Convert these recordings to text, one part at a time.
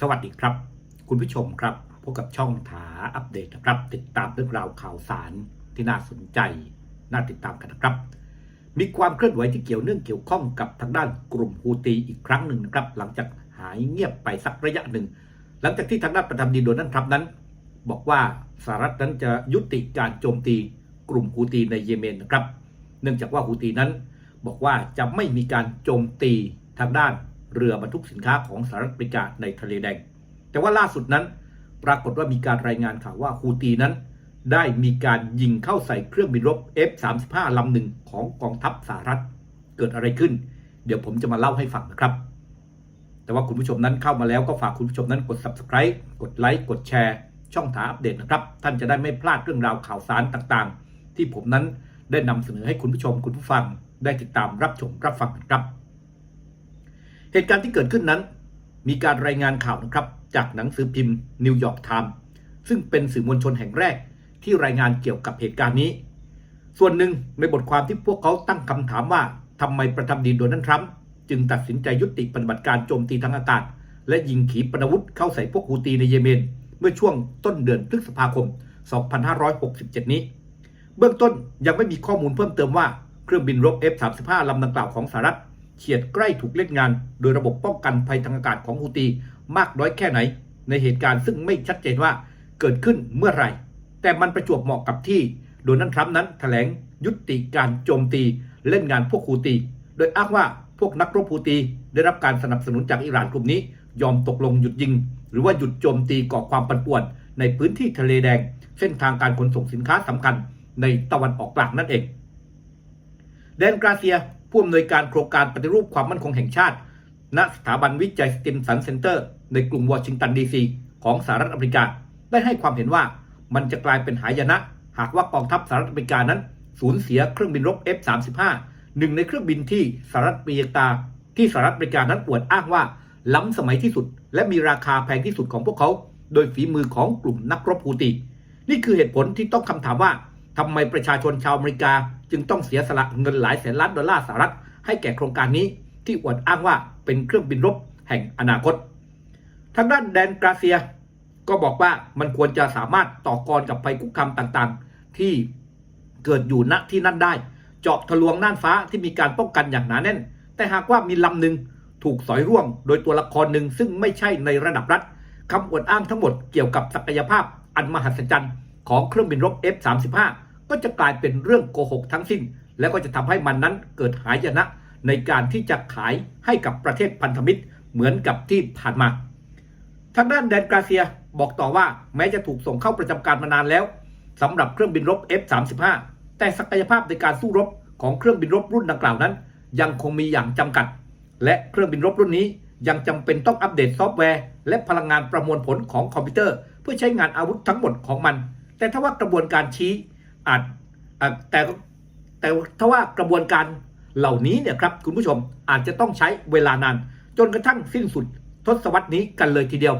สวัสดีครับ คุณผู้ชมครับพบกับช่องถาอัปเดตนะครับ ติดตามเรื่องราวข่าวสารที่น่าสนใจ น่าติดตามกันนะครับ มีความเคลื่อนไหวที่เกี่ยวเนื่องเกี่ยวข้องกับทางด้านกลุ่มฮูตีอีกครั้งหนึ่งนะครับ หลังจากหายเงียบไปสักระยะหนึ่ง หลังจากที่ทางด้านประธานาธิบดีโดนัลด์ทรัมป์นั้น บอกว่าสหรัฐนั้นจะยุติการโจมตีกลุ่มฮูตีในเยเมนนะครับ เนื่องจากว่าฮูตีนั้น บอกว่าจะไม่มีการโจมตีทางด้าน เรือบรรทุกสินค้าของสหรัฐอเมริกาในทะเลแดง แต่ว่าล่าสุดนั้น ปรากฏว่ามีการรายงานข่าวว่าฮูตีนั้น ได้มีการยิงเข้าใส่เครื่องบินรบ F-35 ลำหนึ่งของกองทัพสหรัฐเกิดอะไรขึ้น เดี๋ยวผมจะมาเล่าให้ฟังนะครับ แต่ว่าคุณผู้ชมนั้นเข้ามาแล้วก็ฝากคุณผู้ชมนั้นกด subscribe กดไลค์กดแชร์ช่องถาอัปเดตนะครับ ท่านจะได้ไม่พลาดเรื่องราวข่าวสารต่างๆ ที่ผมนั้นได้นำเสนอให้คุณผู้ชมคุณผู้ฟังได้ติดตามรับชมรับฟังกันครับ เหตุการณ์ที่เกิดขึ้นนั้น มีการรายงานข่าวนะครับจากหนังสือพิมพ์นิวยอร์กไทม์ซึ่งเป็นสื่อมวลชนแห่งแรกที่รายงานเกี่ยวกับเหตุการณ์นี้ ส่วนหนึ่งในบทความที่พวกเขาตั้งคำถามว่าทำไมประธานาธิบดีโดนัลด์ทรัมป์จึงตัดสินใจยุติปฏิบัติการโจมตีทางอากาศ และยิงขีปนาวุธเข้าใส่พวกฮูตีในเยเมน เมื่อช่วงต้นเดือนพฤษภาคม 2567 นี้ เบื้องต้นยังไม่มีข้อมูลเพิ่มเติมว่าเครื่องบินรบ F-35 ลำดังกล่าวของสหรัฐ เฉียดใกล้ถูกเล่นงาน โดยระบบป้องกันภัยทางอากาศของฮูตี มากน้อยแค่ไหน ในเหตุการณ์ซึ่งไม่ชัดเจนว่าเกิดขึ้นเมื่อไหร่ แต่มันประจวบเหมาะกับที่โดนัลด์ทรัมป์นั้นแถลงยุติการโจมตีเล่นงานพวกฮูตี โดยอ้างว่าพวกนักรบฮูตี ได้รับการสนับสนุนจากอิหร่านกลุ่มนี้ ยอมตกลงหยุดยิง หรือว่าหยุดโจมตีก่อความปั่นป่วน ในพื้นที่ทะเลแดง เส้นทางการขนส่งสินค้าสำคัญในตะวันออกกลางนั่นเอง แดนกราเซีย ผู้อำนวยการโครงการปฏิรูปความมั่นคงแห่งชาติ ณ สถาบันวิจัยสติมสันเซ็นเตอร์ ในกรุงวอชิงตันดีซีของสหรัฐอเมริกา ได้ให้ความเห็นว่ามันจะกลายเป็นหายนะ หากว่ากองทัพสหรัฐอเมริกานั้น สูญเสียเครื่องบินรบ F-35 หนึ่งในเครื่องบินที่สหรัฐอเมริกาที่สหรัฐอเมริกานั้นอวดอ้างว่า ล้ำสมัยที่สุด และมีราคาแพงที่สุดของพวกเขา โดยฝีมือของกลุ่มนักรบฮูตีนี่คือเหตุผลที่ต้องคำถามว่า ทำไมประชาชนชาวอเมริกา จึงต้องเสียสละเงินหลายแสนล้านดอลลาร์สหรัฐให้แก่โครงการนี้ที่อวดอ้างว่าเป็นเครื่องบินรบแห่งอนาคต ทางด้านแดนกราเซีย ก็บอกว่ามันควรจะสามารถต่อกรกับภัยคุกคามต่างๆ ที่เกิดอยู่ณที่นั่นได้ เจาะทะลวงน่านฟ้าที่มีการป้องกันอย่างหนาแน่น แต่หากว่ามีลำหนึ่งถูกสอยร่วง โดยตัวละครหนึ่งซึ่งไม่ใช่ในระดับรัฐคำอวดอ้างทั้งหมดเกี่ยวกับศักยภาพอันมหัศจรรย์ของเครื่องบินรบ F-35 ก็จะกลายเป็นเรื่องโกหกทั้งสิ้น และก็จะทำให้มันนั้นเกิดหายนะในการที่จะขายให้กับประเทศพันธมิตรเหมือนกับที่ผ่านมา ทางด้านแดนกราเซียบอกต่อว่าแม้จะถูกส่งเข้าประจำการมานานแล้วสำหรับเครื่องบินรบ F-35 แต่ศักยภาพในการสู้รบของเครื่องบินรบรุ่นดังกล่าวนั้น ยังคงมีอย่างจำกัด และเครื่องบินรบรุ่นนี้ยังจำเป็นต้องอัปเดตซอฟต์แวร์ และพลังงานประมวลผลของคอมพิวเตอร์ เพื่อใช้งานอาวุธทั้งหมดของมัน แต่ถ้าว่ากระบวนการชี้ อาจแต่แต่ถ้าว่ากระบวนการเหล่านี้เนี่ยครับคุณผู้ชมอาจจะต้องใช้เวลานาน จนกระทั่งสิ้นสุดทศวรรษนี้กันเลยทีเดียว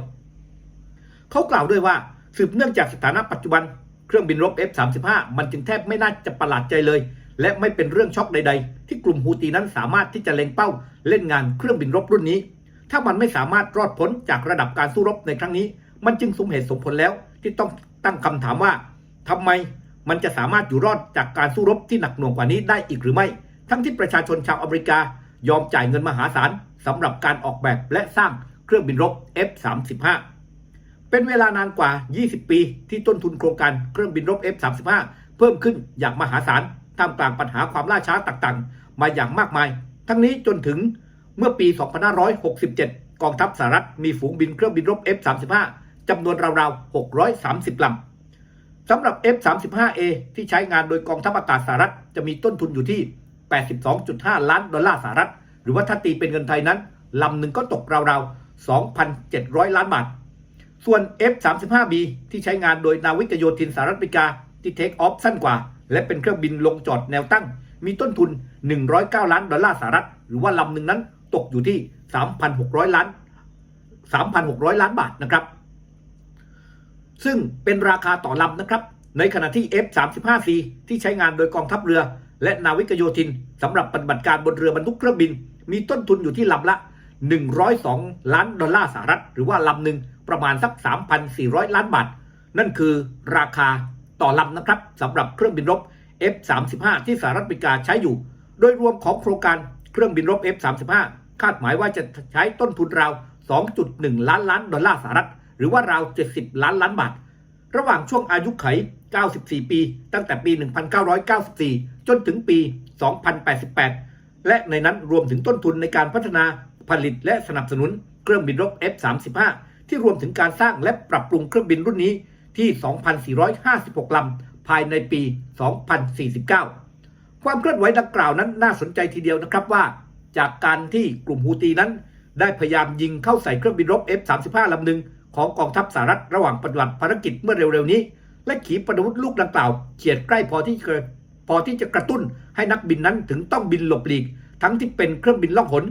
เขากล่าวด้วยว่าสืบเนื่องจากสถานะปัจจุบันเครื่องบินรบ F-35 มันจึงแทบไม่น่าจะประหลาดใจเลย และไม่เป็นเรื่องช็อกใด ๆ ที่กลุ่มฮูตีนั้นสามารถที่จะเล็งเป้าเล่นงานเครื่องบินรบรุ่นนี้ ถ้ามันไม่สามารถรอดพ้นจากระดับการสู้รบในครั้งนี้ มันจึงสมเหตุสมผลแล้วที่ต้องตั้งคำถามว่าทำไม มันจะสามารถอยู่รอดจากการสู้รบที่หนักหน่วงกว่านี้ได้อีกหรือไม่ ทั้งที่ประชาชนชาวอเมริกายอมจ่ายเงินมหาศาลสำหรับการออกแบบและสร้างเครื่องบินรบ F-35 เป็นเวลานานกว่า 20 ปีที่ต้นทุนโครงการเครื่องบินรบ F-35 เพิ่มขึ้นอย่างมหาศาลท่ามกลางปัญหาความล่าช้าต่างๆ มาอย่างมากมาย ทั้งนี้จนถึงเมื่อปี 2567 กองทัพสหรัฐมีฝูงบินเครื่องบินรบ F-35 จำนวนราวๆ 630 ลำ สำหรับ F-35A ที่ใช้งานโดยกองทัพอากาศสหรัฐ จะมีต้นทุนอยู่ที่ 82.5 ล้านดอลลาร์สหรัฐ หรือว่าถ้าตีเป็นเงินไทยนั้นลำหนึ่งก็ตกราวๆ 2,700 ล้านบาท ส่วน F-35B ที่ใช้งานโดยนาวิกโยธินสหรัฐอเมริกา ที่เทคออฟสั้นกว่า และเป็นเครื่องบินลงจอดแนวตั้ง มีต้นทุน 109 ล้านดอลลาร์สหรัฐ หรือว่าลำหนึ่งนั้นตกอยู่ที่ 3,600 ล้าน 3,600 ล้านบาทนะครับ ซึ่งเป็นราคาต่อลำนะครับ ในขณะที่ F-35C ที่ใช้งานโดยกองทัพเรือ และนาวิกโยธินสำหรับปฏิบัติการบนเรือบรรทุกเครื่องบิน มีต้นทุนอยู่ที่ลำละ 102 ล้านดอลลาร์สหรัฐ หรือว่าลำหนึ่งประมาณสัก 3,400 ล้านบาท นั่นคือราคาต่อลำนะครับสำหรับเครื่องบินรบ F-35 ที่สหรัฐอเมริกาใช้อยู่ โดยรวมของโครงการเครื่องบินรบ F-35 คาดหมายว่าจะใช้ต้นทุนราว 2.1 ล้านล้านดอลลาร์สหรัฐ หรือว่าราว 70 ล้านล้านบาท ระหว่างช่วงอายุไข 94 ปี ตั้งแต่ปี 1994 จนถึงปี 2088 และในนั้นรวมถึงต้นทุนในการพัฒนาผลิตและสนับสนุนเครื่องบินรบ F-35 ที่รวมถึงการสร้างและปรับปรุงเครื่องบินรุ่นนี้ที่ 2,456 ลำ ภายในปี 2049 ความเคลื่อนไหวดังกล่าวนั้นน่าสนใจทีเดียวนะครับว่า จากการที่กลุ่มฮูตีนั้น ได้พยายามยิงเข้าใส่เครื่องบินรบ F-35 ลำหนึ่ง ของกองทัพสหรัฐระหว่างปฏิบัติภารกิจเมื่อเร็วๆนี้ และขีปนาวุธลูกดังกล่าวเฉียดใกล้พอที่จะพอที่จะกระตุ้นให้นักบินนั้นถึงต้องบินหลบหลีก ทั้งที่เป็นเครื่องบินล่องหน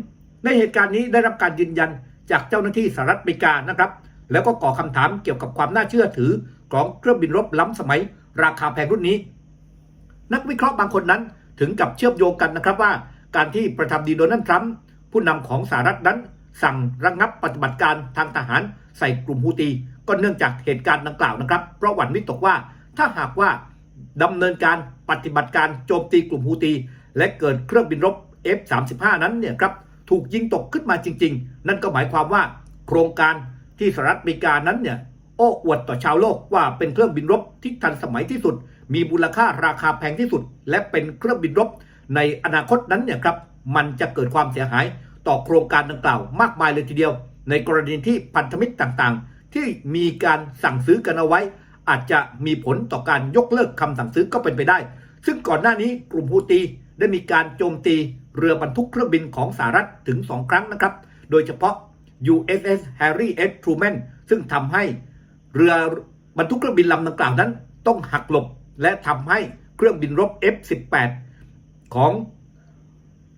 ในเหตุการณ์นี้ได้รับการยืนยันจากเจ้าหน้าที่สหรัฐอเมริกานะครับ แล้วก็ก่อคำถามเกี่ยวกับความน่าเชื่อถือของเครื่องบินรบล้ำสมัย ราคาแพงรุ่นนี้ นักวิเคราะห์บางคนนั้นถึงกับเชื่อมโยงกันนะครับว่า การที่ประธานาธิบดีโดนัลด์ทรัมป์ผู้นำของสหรัฐนั้น สั่งระงงับปฏิบัติการทางทหารใส่กลุ่มฮูตี ก็เนื่องจากเหตุการณ์ดังกล่าวนะครับ เพราะหวั่นวิตกว่าถ้าหากว่าดำเนินการปฏิบัติการโจมตีกลุ่มฮูตี และเกิดเครื่องบินรบ F-35 นั้นเนี่ยครับถูกยิงตกขึ้นมาจริง ๆ นั่นก็หมายความว่า โครงการที่สหรัฐอเมริกานั้นเนี่ยโอ้อวดต่อชาวโลกว่าเป็นเครื่องบินรบที่ทันสมัยที่สุด มีมูลค่าราคาแพงที่สุด และเป็นเครื่องบินรบในอนาคตนั้นเนี่ยครับมันจะเกิดความเสียหาย ต่อโครงการดังกล่าวมากมายเลยทีเดียว ในกรณีที่พันธมิตรต่างๆ ที่มีการสั่งซื้อกันเอาไว้ อาจจะมีผลต่อการยกเลิกคำสั่งซื้อก็เป็นไปได้ ซึ่งก่อนหน้านี้กลุ่มฮูตีได้มีการโจมตีเรือบรรทุกเครื่องบินของสหรัฐถึง 2 ครั้งนะครับ โดยเฉพาะ USS Harry S Truman ซึ่งทำให้เรือบรรทุกเครื่องบินลำดังกล่าวนั้น ต้องหักหลบ และทำให้เครื่องบินรบ F-18 ของ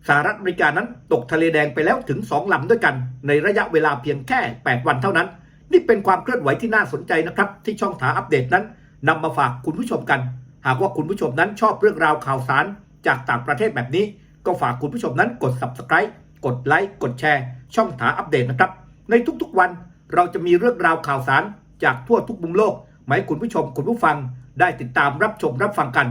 สหรัฐอเมริกานั้นตกทะเลแดงไปแล้วถึง 2 ลำด้วยกัน ในระยะเวลาเพียงแค่ 8 วันเท่านั้น นี่เป็นความเคลื่อนไหวที่น่าสนใจนะครับ ที่ช่องถาอัปเดตนั้นนำมาฝากคุณผู้ชมกัน หากว่าคุณผู้ชมนั้นชอบเรื่องราวข่าวสารจากต่างประเทศแบบนี้ ก็ฝากคุณผู้ชมนั้นกด subscribe กดไลค์กดแชร์ ช่องถาอัปเดตนะครับ ในทุกๆวันเราจะมีเรื่องราวข่าวสารจากทั่วทุกมุมโลกมาให้คุณผู้ชมคุณผู้ฟังได้ติดตามรับชมรับฟังกัน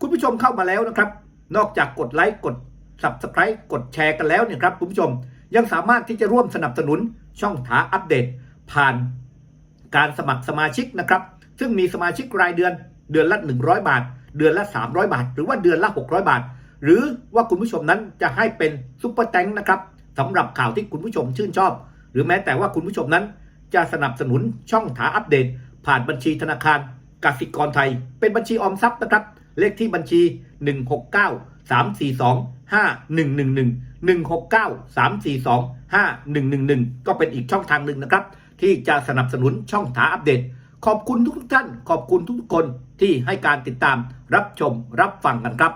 คุณผู้ชมเข้ามาแล้วนะครับ นอกจากกดไลค์กด subscribe กดแชร์กันแล้วเนี่ยครับคุณผู้ชม ยังสามารถที่จะร่วมสนับสนุนช่องถาอัปเดต ผ่านการสมัครสมาชิกนะครับ ซึ่งมีสมาชิกรายเดือนเดือนละ 100 บาท เดือนละ 300 บาท หรือว่าเดือนละ 600 บาท หรือว่าคุณผู้ชมนั้นจะให้เป็นซุปเปอร์แตงนะครับสำหรับข่าวที่คุณผู้ชมชื่นชอบ หรือแม้แต่ว่าคุณผู้ชมนั้น จะสนับสนุนช่องถาอัปเดต ผ่านบัญชีธนาคารกสิกรไทย เป็นบัญชีออมทรัพย์นะครับ เลขที่บัญชี 169 342 5111 169 342 5111ก็เป็นอีกช่องทางหนึ่งนะครับ ที่จะสนับสนุนช่องถาอัปเดต ขอบคุณทุกท่าน ขอบคุณทุกคนที่ให้การติดตามรับชมรับฟังกันครับ